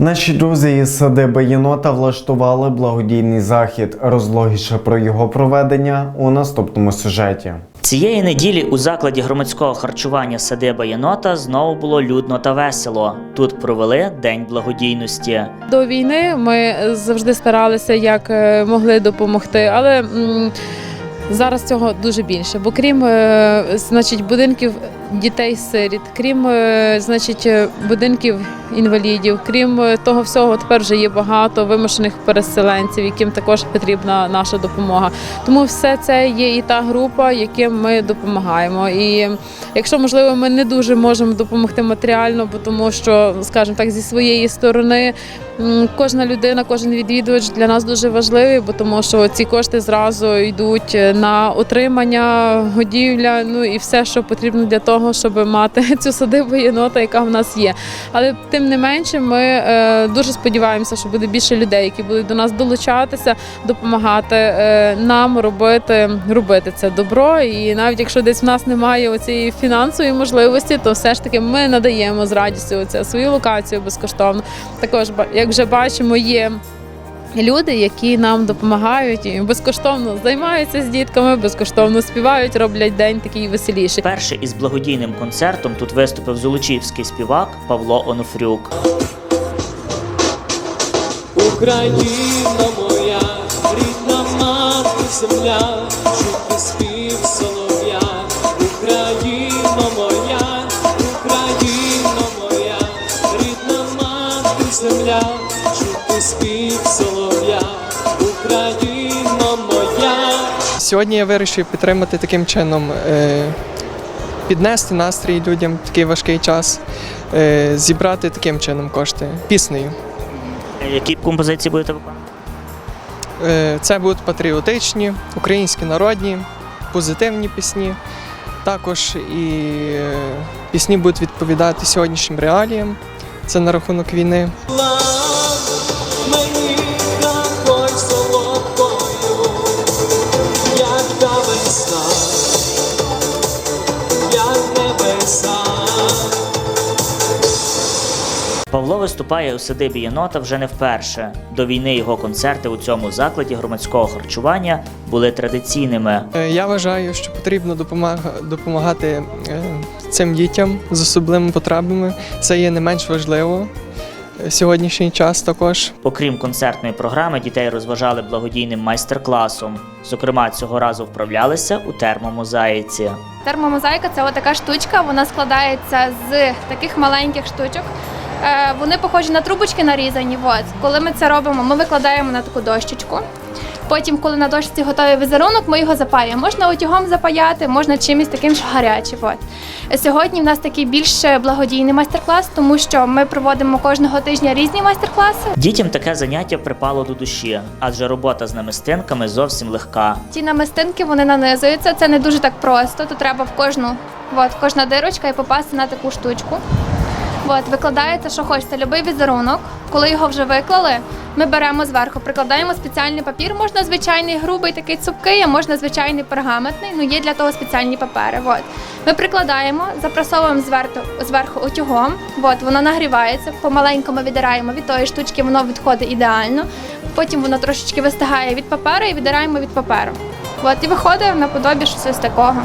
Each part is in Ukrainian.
Наші друзі із садиби єнота влаштували благодійний захід. Розлогіше про його проведення у наступному сюжеті. Цієї неділі у закладі громадського харчування садиба єнота знову було людно та весело. Тут провели день благодійності. До війни ми завжди старалися як е, могли допомогти, але м, зараз цього дуже більше. Бо крім е, значить, будинків дітей-сиріт, крім е, значить, е, будинків інвалідів, крім е, того всього, тепер вже є багато вимушених переселенців, яким також потрібна наша допомога. Тому все це є і та група, яким ми допомагаємо. І якщо можливо, ми не дуже можемо допомогти матеріально, бо тому що, скажімо так, зі своєї сторони. Кожна людина, кожен відвідувач для нас дуже важливий, бо тому що ці кошти зразу йдуть на утримання, годівля, ну і все, що потрібно для того, щоб мати цю садибу єнота, яка в нас є. Але тим не менше, ми е, дуже сподіваємося, що буде більше людей, які будуть до нас долучатися, допомагати е, нам робити, робити це добро. І навіть якщо десь в нас немає цієї фінансової можливості, то все ж таки ми надаємо з радістю оце свою локацію безкоштовно. Також як вже бачимо, є. Люди, які нам допомагають і безкоштовно займаються з дітками, безкоштовно співають, роблять день такий веселіший. Перший із благодійним концертом тут виступив золочівський співак Павло Онуфрюк. Україна моя, рідна мати земля, Сьогодні я вирішив підтримати таким чином, е, піднести настрій людям в такий важкий час, е, зібрати таким чином кошти піснею. Які композиції будете виконувати? Е, Це будуть патріотичні, українські народні, позитивні пісні. Також і пісні будуть відповідати сьогоднішнім реаліям. Це на рахунок війни. Виступає у садибі єнота вже не вперше. До війни його концерти у цьому закладі громадського харчування були традиційними. Е, Я вважаю, що потрібно допомага- допомагати е, цим дітям з особливими потребами. Це є не менш важливо. е, Сьогоднішній час також. Окрім концертної програми, дітей розважали благодійним майстер-класом. Зокрема, цього разу вправлялися у термомозаїці. Термомозаїка це така штучка, вона складається з таких маленьких штучок. Е, Вони похожі на трубочки нарізані. От. Коли ми це робимо, ми викладаємо на таку дощечку. Потім, коли на дошці готовий візерунок, ми його запаюємо. Можна утюгом запаяти, можна чимось таким, що гарячим. От. Сьогодні в нас такий більш благодійний майстер-клас, тому що ми проводимо кожного тижня різні майстер-класи. Дітям таке заняття припало до душі, адже робота з намистинками зовсім легка. Ті намистинки вони нанизуються. Це не дуже так просто. То треба в кожну, от, кожна дирочка і попасти на таку штучку. От, викладається, що хочеться, любий візерунок. Коли його вже виклали, ми беремо зверху, прикладаємо спеціальний папір. Можна звичайний грубий, такий цупкий, а можна звичайний пергаментний. Ну є для того спеціальні папери. От. Ми прикладаємо, запрасовуємо зверху, зверху утюгом. От, воно нагрівається, помаленьку ми віддираємо від тої штучки, воно відходить ідеально. Потім воно трошечки вистигає від паперу і віддираємо від паперу. От, і виходить наподобі щось ось такого.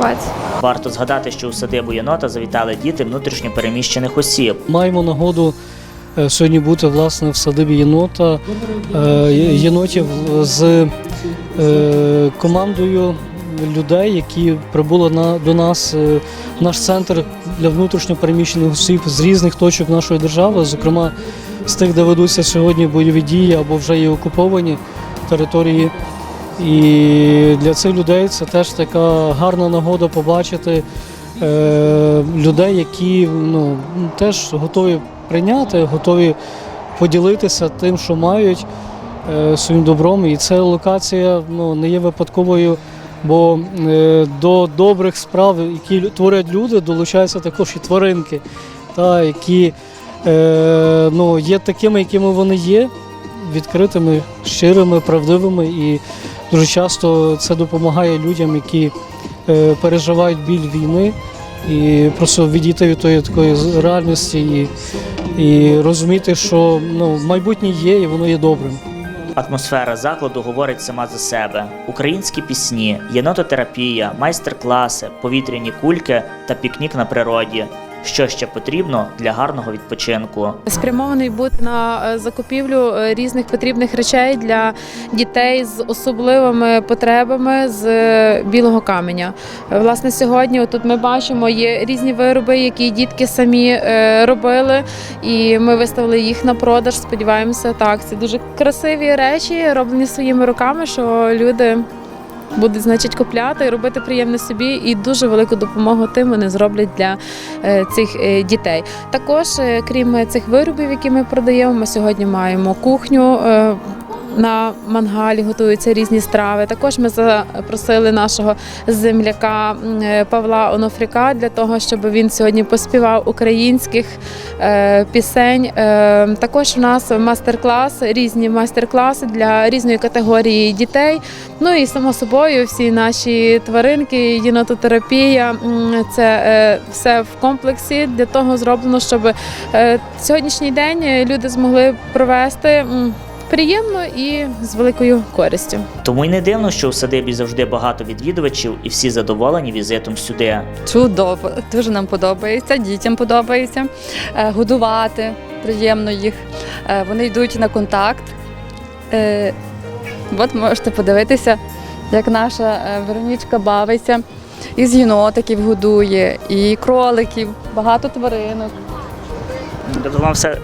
От. Варто згадати, що у садибу єнота завітали діти внутрішньо переміщених осіб. Маємо нагоду е, сьогодні бути власне в садибі єнота е, єнотів з е, командою людей, які прибули на, до нас в наш центр для внутрішньо переміщених осіб з різних точок нашої держави, зокрема з тих, де ведуться сьогодні бойові дії або вже є окуповані території. І для цих людей це теж така гарна нагода побачити е, людей, які ну, теж готові прийняти, готові поділитися тим, що мають е, своїм добром. І ця локація ну, не є випадковою, бо е, до добрих справ, які творять люди, долучаються також і тваринки, та, які е, ну, є такими, якими вони є, відкритими, щирими, правдивими. І дуже часто це допомагає людям, які е, переживають біль війни і просто відійти від тої такої реальності і і розуміти, що ну, майбутнє є і воно є добрим. Атмосфера закладу говорить сама за себе: українські пісні, єнототерапія, майстер-класи, повітряні кульки та пікнік на природі. Що ще потрібно для гарного відпочинку? спрямований бути на е, закупівлю е, різних потрібних речей для дітей з особливими потребами з е, білого каменя. Власне, сьогодні тут ми бачимо є різні вироби, які дітки самі робили, і ми виставили їх на продаж. Сподіваємося, так це дуже красиві речі, роблені своїми руками, що люди. Будуть, значить, купляти робити приємне собі, і дуже велику допомогу тим вони зроблять для е, цих е, дітей. Також, е, крім цих виробів, які ми продаємо, ми сьогодні маємо кухню. На мангалі готуються різні страви. Також ми запросили нашого земляка е, Павла Онофріка для того, щоб він сьогодні поспівав українських е, пісень. Е, Також у нас мастер-клас, різні майстер-класи для різної категорії дітей. Ну і само собою всі наші тваринки, єнототерапія це все в комплексі для того зроблено, щоб сьогоднішній день люди змогли провести приємно і з великою користю. Тому й не дивно, що у садибі завжди багато відвідувачів і всі задоволені візитом сюди. Чудово, дуже нам подобається, дітям подобається е, годувати, приємно їх. Е, Вони йдуть на контакт. Е, От можете подивитися, як наша Веронічка бавиться. Із єнотиків годує, і кроликів, багато тваринок. Тобто вам все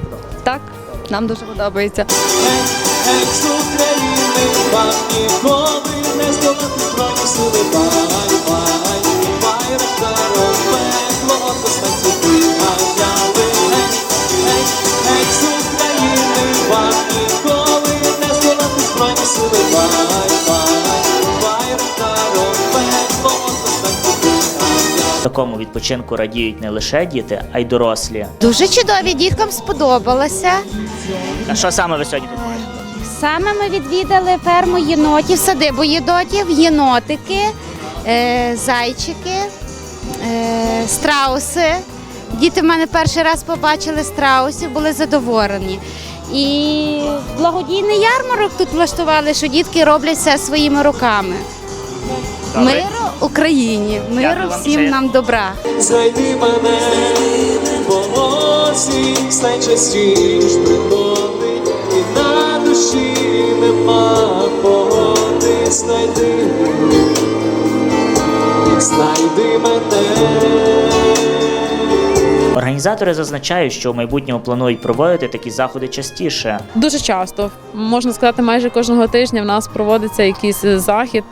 Так, нам дуже подобається. З України вам ніколи не здолати збройні сили Бай, бай, байрактаром пекло Геть, геть, геть України вам ніколи не здолати збройні сили Бай, бай, байрактаром пекло Костянці виганяли такому відпочинку радіють не лише діти, а й дорослі. Дуже чудові, діткам сподобалося. А що саме ви сьогодні тут маєте? Саме ми відвідали ферму єнотів, садибу єнотів, єнотики, е, зайчики, е, страуси. Діти в мене перший раз побачили страусів, були задоволені. І благодійний ярмарок тут влаштували, що дітки роблять все своїми руками. Добре. Миру Україні, миру Дякую вам, всім нам добра. Знайди мене осі, найчастіш приходить, і на душі нема погоди. Знайди, знайди мене. Організатори зазначають, що в майбутньому планують проводити такі заходи частіше. Дуже часто, можна сказати, майже кожного тижня в нас проводиться якийсь захід.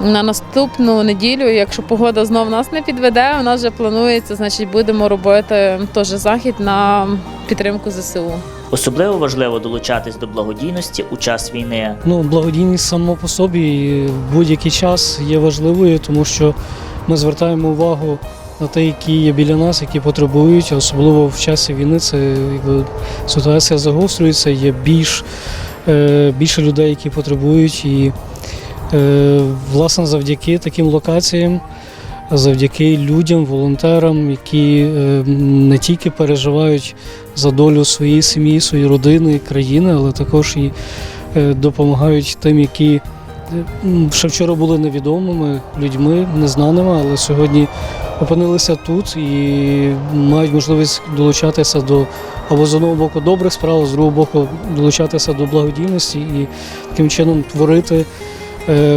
На наступну неділю, якщо погода знов нас не підведе, у нас вже планується, значить будемо робити теж захід на підтримку ЗСУ. Особливо важливо долучатись до благодійності у час війни. Ну, благодійність само по собі в будь-який час є важливою, тому що ми звертаємо увагу на те, які є біля нас, які потребують, особливо в часі війни. Це якби ситуація загострюється, є більш, е, більше людей, які потребують. І власне завдяки таким локаціям, завдяки людям, волонтерам, які е, не тільки переживають за долю своєї сім'ї, своєї родини, країни, але також і е, допомагають тим, які е, ще вчора були невідомими людьми, незнаними, але сьогодні опинилися тут і мають можливість долучатися до або з одного боку добрих справ, а з другого боку долучатися до благодійності і таким чином творити, е,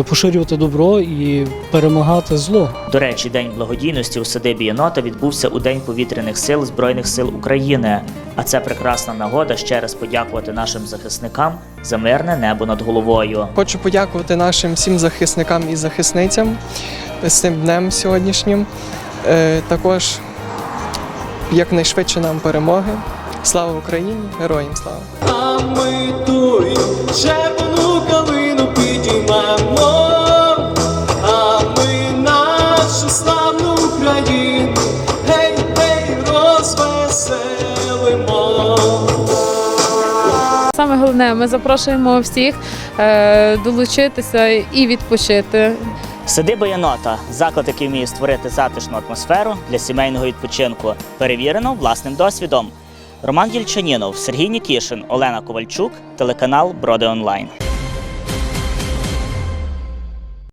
поширювати добро і перемагати зло. До речі, День благодійності у садибі єнота відбувся у День повітряних сил Збройних сил України. А це прекрасна нагода ще раз подякувати нашим захисникам за мирне небо над головою. Хочу подякувати нашим всім захисникам і захисницям з цим днем сьогоднішнім. Е, Також якнайшвидше нам перемоги. Слава Україні! Героям слава! А ми тую червону калину а ми нашу славну Україну, гей, гей, розвеселимо. Саме головне, ми запрошуємо всіх е, долучитися і відпочити. Садиба єнота заклад, який вміє створити затишну атмосферу для сімейного відпочинку, перевірено власним досвідом. Роман Єльчанінов, Сергій Нікішин, Олена Ковальчук, телеканал Броди Онлайн.